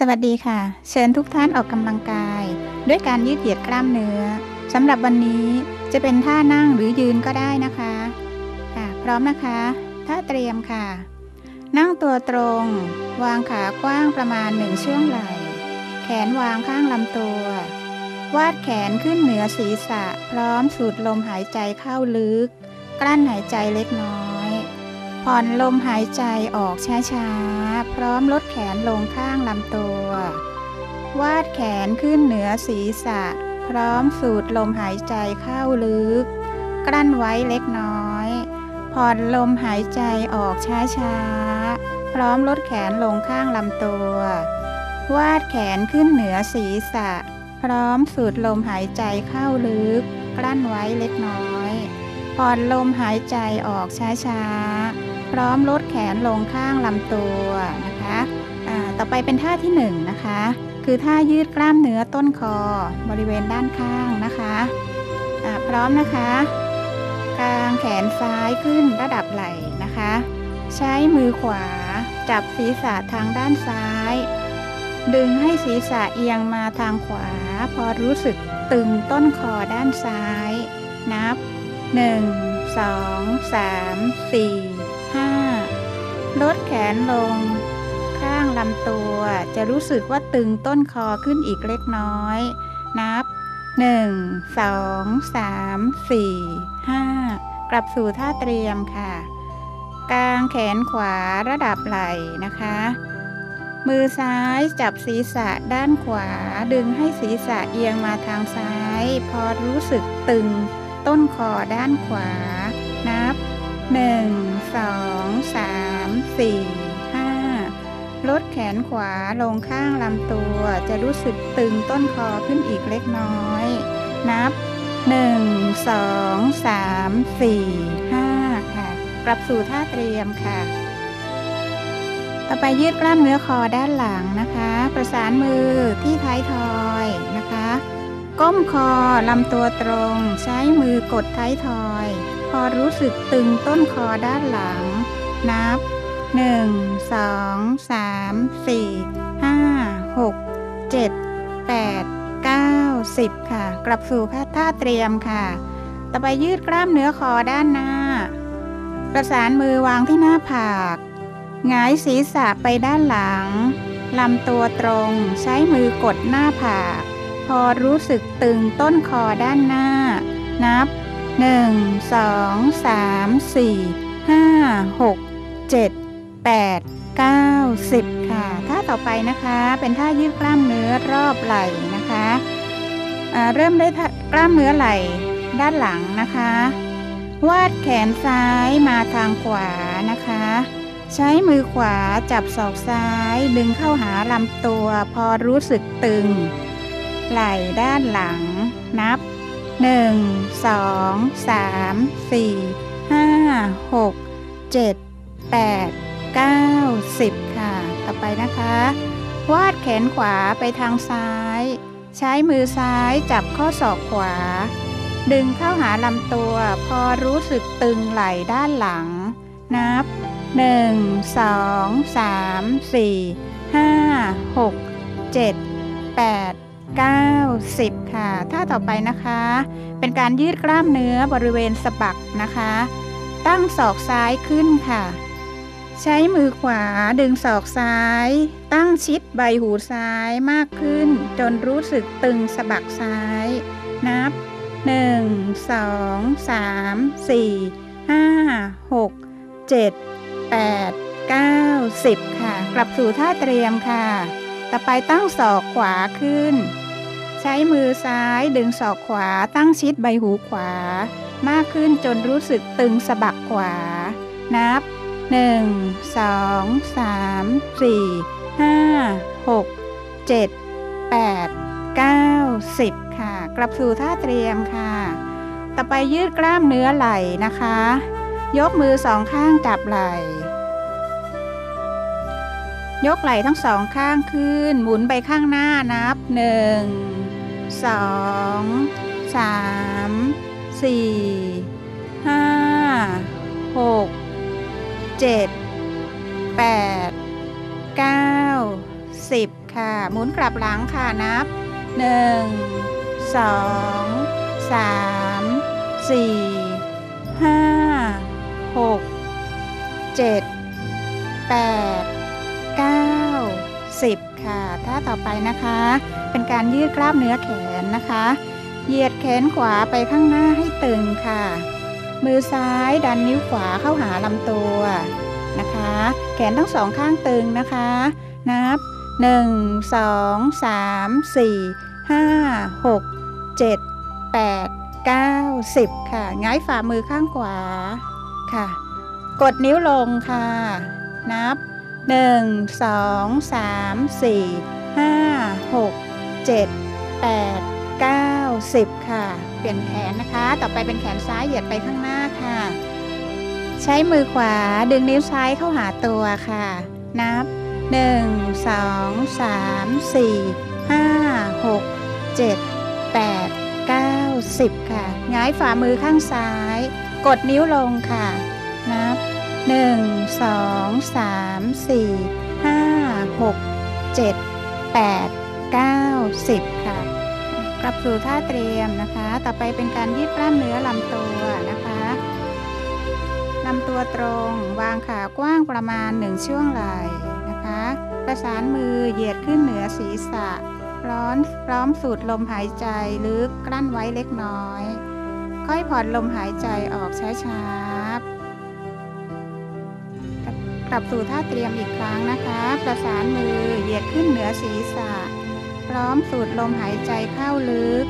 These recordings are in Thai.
สวัสดีค่ะ เชิญทุกท่านออกกำลังกาย ด้วยการยืดเหยียดกล้ามเนื้อสำหรับวันนี้จะเป็นท่านั่งหรือยืนก็ได้นะคะค่ะพร้อมนะคะท่าเตรียมค่ะ นั่งตัวตรง วางขากว้างประมาณหนึ่งช่วงไหล่ แขนวางข้างลำตัว วาดแขนขึ้นเหนือศีรษะ พร้อมสูดลมหายใจเข้าลึก กลั้นหายใจเล็กน้อย ผ่อนลมหายใจออกช้าๆ พร้อมลดแขนลงข้างลำตัว วาดแขนขึ้นเหนือศีรษะ พร้อมสูดลมหายใจเข้าลึก กลั้นไว้เล็กน้อย ผ่อนลมหายใจออกช้าๆ พร้อมลดแขนลงข้างลำตัว วาดแขนขึ้นเหนือศีรษะ พร้อมสูดลมหายใจเข้าลึก กลั้นไว้เล็กน้อยผ่อนลมหายใจออกช้าๆ ร้อมลดแขนลงข้างลำตัวนะคะต่อไปเป็นท่าที่1นนะคะ คือท่ายืดกล้ามเนื้อต้นคอบริเวณด้านข้างนะคะะพร้อมนะคะกางแขนซ้ายขึ้นระดับไหล่นะคะ ใช้มือขวาจับศีรษะทางด้านซ้าย ดึงให้ศีรษะเอียงมาทางขวา พอรู้สึกตึงต้นคอด้านซ้าย นับ 1 2 3 4 5 ลดแขนลง ข้างลำตัว จะรู้สึกว่าตึงต้นคอขึ้นอีกเล็กน้อย นับ 1 2 3 4 5 กลับสู่ท่าเตรียมค่ะ กลางแขนขวาระดับไหล่นะคะ มือซ้ายจับศีรษะด้านขวา ดึงให้ศีรษะเอียงมาทางซ้าย พอรู้สึกตึงต้นคอด้านขวา นับ 1 2 3 4 5ลดแขนขวาลงข้างลำตัว จะรู้สึกตึงต้นคอขึ้นอีกเล็กน้อย นับ1 2 3 4 5ค่ะ กลับสู่ท่าเตรียมค่ะ ต่อไปยืดกล้ามเนื้อคอด้านหลังนะคะ ประสานมือที่ท้ายทอยนะคะ ก้มคอลำตัวตรง ใช้มือกดท้ายทอย พอรู้สึกตึงต้นคอด้านหลัง นับ 1 2 3 4 5 6 7 8 9 10 ค่ะ กลับสู่ท่าเตรียมค่ะ ต่อไปยืดกล้ามเนื้อคอด้านหน้า ประสานมือวางที่หน้าผากหงายศีรษะไปด้านหลัง ลำตัวตรง ใช้มือกดหน้าผาก พอรู้สึกตึงต้นคอด้านหน้า นับ 1 2 3 4 5 6 7 8 9 10ค่ะ ท่าต่อไปนะคะเป็นท่ายืดกล้ามเนื้อรอบไหล่นะคะเริ่มได้กล้ามเนื้อไหล่ด้านหลังนะคะ วาดแขนซ้ายมาทางขวานะคะ ใช้มือขวาจับศอกซ้ายดึงเข้าหาลำตัวพอรู้สึกตึง ไหล่ด้านหลังนับ 1 2 3 4 5 6 7 8 9 10ค่ะ ต่อไปนะคะ วาดแขนขวาไปทางซ้าย ใช้มือซ้ายจับข้อศอกขวา ดึงเข้าหาลำตัวพอรู้สึกตึงไหล่ด้านหลัง นับ1 2 3 4 5 6 7 8 90 ค่ะ ท่าต่อไปนะคะ เป็นการยืดกล้ามเนื้อบริเวณสะบักนะคะ ตั้งศอกซ้ายขึ้นค่ะ ใช้มือขวาดึงศอกซ้าย ตั้งชิดใบหูซ้ายมากขึ้น จนรู้สึกตึงสะบักซ้าย นับ 1 2 3 4 5 6 7 8 9 10 ค่ะ กลับสู่ท่าเตรียมค่ะ ต่อไปตั้งศอกขวาขึ้น ใช้มือซ้ายดึงศอกขวาตั้งชิดใบหูขวา มากขึ้นจนรู้สึกตึงสะบักขวา นับ 1 2 3 4 5 6 7 8 9 10 ค่ะ กลับสู่ท่าเตรียมค่ะ ต่อไปยืดกล้ามเนื้อไหล่นะคะ ยกมือสองข้างจับไหล่ ยกไหล่ทั้งสองข้างขึ้น หมุนไปข้างหน้านับหนึ่งสองสามสี่ห้าหกเจ็ดแปดเก้าสิบค่ะ หมุนกลับหลังค่ะนับ 1 2 3 4 5 6 7 8 10 ค่ะ ท่าต่อไปนะคะ เป็นการยืดกล้ามเนื้อแขนนะคะ เหยียดแขนขวาไปข้างหน้าให้ตึงค่ะ มือซ้ายดันนิ้วขวาเข้าหาลำตัวนะคะ แขนทั้งสองข้างตึงนะคะ นับ 1 2 3 4 5 6 7 8 9 10 ค่ะง้ายฝ่ามือข้างขวาค่ะ กดนิ้วลงค่ะ นับ 1 2 3 4 5 6 7 8 9 10ค่ะ เปลี่ยนแขนนะคะ ต่อไปเป็นแขนซ้ายเหยียดไปข้างหน้าค่ะ ใช้มือขวาดึงนิ้วซ้ายเข้าหาตัวค่ะ นับ1 2 3 4 5 6 7 8 9 10ค่ะง้ายฝ่ามือข้างซ้าย กดนิ้วลงค่ะ นับ 1 2 3 4 5 6 7 8 9 10ค่ะ กลับสู่ท่าเตรียมนะคะ ต่อไปเป็นการยืดกล้ามเนื้อลำตัวนะคะลำตัวตรงวางขากว้างประมาณ1ช่วงไหล่นะคะ ประสานมือเหยียดขึ้นเหนือศีรษะร้อมพร้อมสูดลมหายใจลึกกลั้นไว้เล็กน้อย ค่อยผ่อนลมหายใจออกช้าๆ กลับสู่ท่าเตรียมอีกครั้งนะคะ ประสานมือเหยียดขึ้นเหนือศีรษะ พร้อมสูดลมหายใจเข้าลึก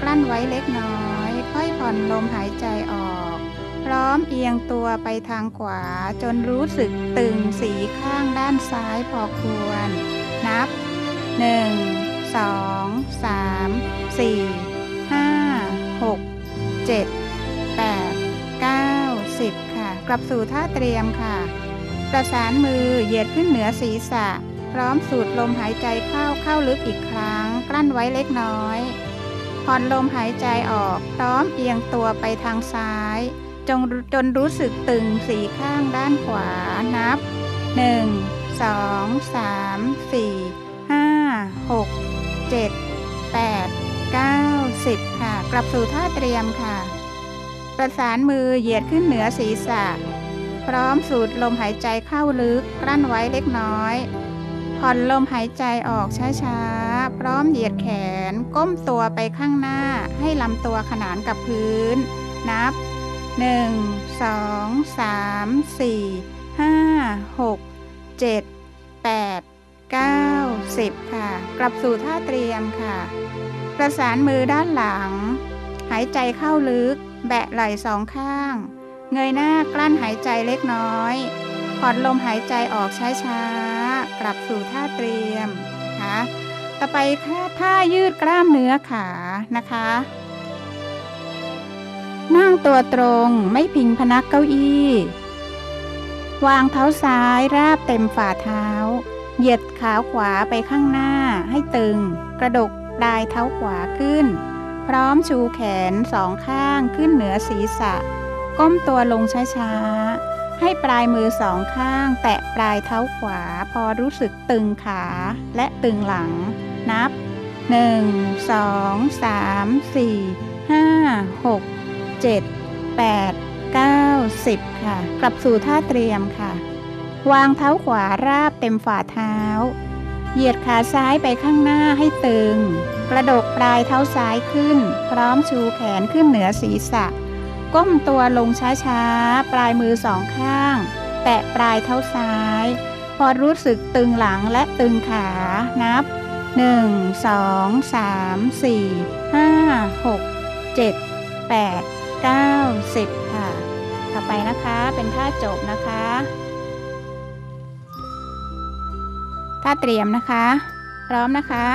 กลั้นไว้เล็กน้อย ค่อยผ่อนลมหายใจออก พร้อมเอียงตัวไปทางขวาจนรู้สึกตึงสีข้างด้านซ้ายพอควร นับ 1 2 3 4 5 6 7 8 9 10 ค่ะ กลับสู่ท่าเตรียมค่ะ ประสานมือเหยียดขึ้นเหนือศีรษะ พร้อมสูดลมหายใจเข้าเข้าลึกอีกครั้ง กลั้นไว้เล็กน้อยผ่อนลมหายใจออกพร้อมเอียงตัวไปทางซ้าย จงจนรู้สึกตึงสีข้างด้านขวานับ 1 2 3 4 5 6 7 8 9 10 ค่ะ กลับสู่ท่าเตรียมค่ะ ประสานมือเหยียดขึ้นเหนือศีรษะ พร้อมสูดลมหายใจเข้าลึกกลั้นไว้เล็กน้อย ผ่อนลมหายใจออกช้าๆ พร้อมเหยียดแขน ก้มตัวไปข้างหน้าให้ลำตัวขนานกับพื้น นับ 1 2 3 4 5 6 7 8 9 10 ค่ะ กลับสู่ท่าเตรียมค่ะ ประสานมือด้านหลัง หายใจเข้าลึก แบะไหล่สองข้าง เงยหน้ากลั้นหายใจเล็กน้อยผ่อนลมหายใจออกช้าๆ กลับสู่ท่าเตรียมนะคะต่อไปค่ะท่ายืดกล้ามเนื้อขานะคะ นั่งตัวตรงไม่พิงพนักเก้าอี้ วางเท้าซ้ายราบเต็มฝ่าเท้า เหยียดขาขวาไปข้างหน้าให้ตึง กระดกปลายเท้าขวาขึ้น พร้อมชูแขนสองข้างขึ้นเหนือศีรษะ ก้มตัวลงช้าๆ ให้ปลายมือสองข้าง แตะปลายเท้าขวา พอรู้สึกตึงขาและตึงหลัง นับ 1 2 3 4 5 6 7 8 9 10 ค่ะ กลับสู่ท่าเตรียมค่ะ วางเท้าขวาราบเต็มฝ่าเท้า เหยียดขาซ้ายไปข้างหน้าให้ตึง กระดกปลายเท้าซ้ายขึ้น พร้อมชูแขนขึ้นเหนือศีรษะ ก้มตัวลงช้าๆ ปลายมือสองข้าง แตะปลายเท้าซ้าย พอรู้สึกตึงหลังและตึงขานับ 1 2 3 4 5 6 7 8 9 10 ค่ะ ต่อไปนะคะเป็นท่าจบนะคะท่าเตรียมนะคะ พร้อมนะคะ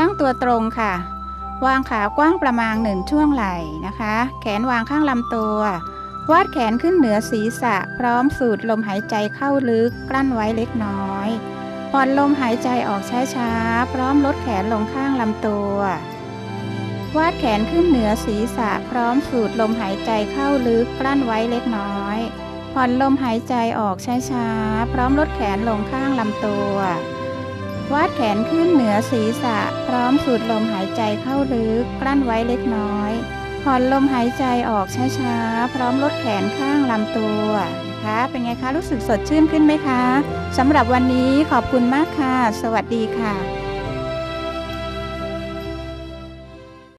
นั่งตัวตรงค่ะ วางขากว้างประมาณหนึ่งช่วงไหล่นะคะ แขนวางข้างลำตัว วาดแขนขึ้นเหนือศีรษะ พร้อมสูดลมหายใจเข้าลึกกลั้นไว้เล็กน้อย ผ่อนลมหายใจออกช้าๆ พร้อมลดแขนลงข้างลำตัว วาดแขนขึ้นเหนือศีรษะ พร้อมสูดลมหายใจเข้าลึกกลั้นไว้เล็กน้อย ผ่อนลมหายใจออกช้าๆ พร้อมลดแขนลงข้างลำตัว วาดแขนขึ้นเหนือศีรษะ พร้อมสูดลมหายใจเข้าลึกกลั้นไว้เล็กน้อย ผ่อนลมหายใจออกช้าๆ พร้อมลดแขนข้างลำตัวนะคะเป็นไงคะ รู้สึกสดชื่นขึ้นไหมคะสำหรับวันนี้ขอบคุณมากค่ะ สวัสดีค่ะ